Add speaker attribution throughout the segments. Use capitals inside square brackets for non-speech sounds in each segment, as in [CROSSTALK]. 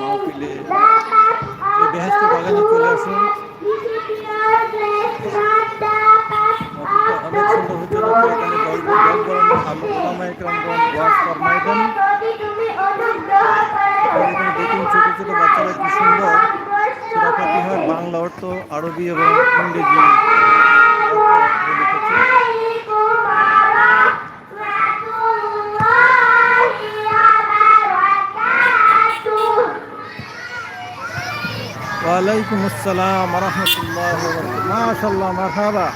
Speaker 1: মাহফিলে এই বাগানে চলে আসুন সুন্দর হচ্ছে যাচ্ছে এখানে দল করেন আলো ওলামা ওয়াজ ফরমাইবেন এখানে দেখুন কি সুন্দর বাংলা অর্থ আরবি এবং ইংরেজি ওয়ালাইকুম আসসালাম রহমতুল্লাহ মাশাল্লাহ মারহাবা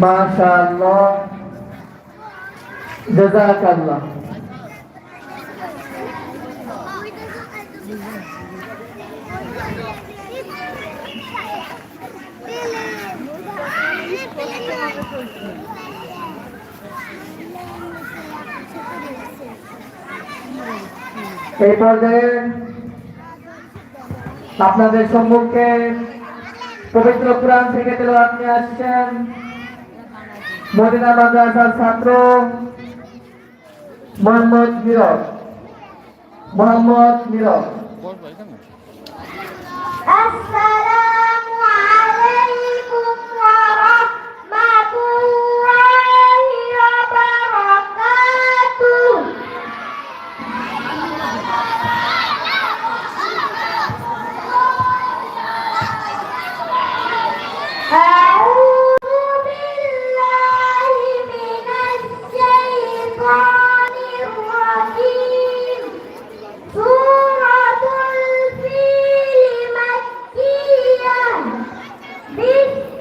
Speaker 2: মাশাআল্লাহ জাযাকাল্লাহ [LAUGHS] এই পর্যায়ে আপনাদের সম্মুখে পবিত্র কোরআন থেকে তেলাওয়াত নিয়ে আসছেন মদিনা মাদ্রাসার ছাত্র মোহাম্মদ মিরব মোহাম্মদ মিরব
Speaker 3: Tschüss.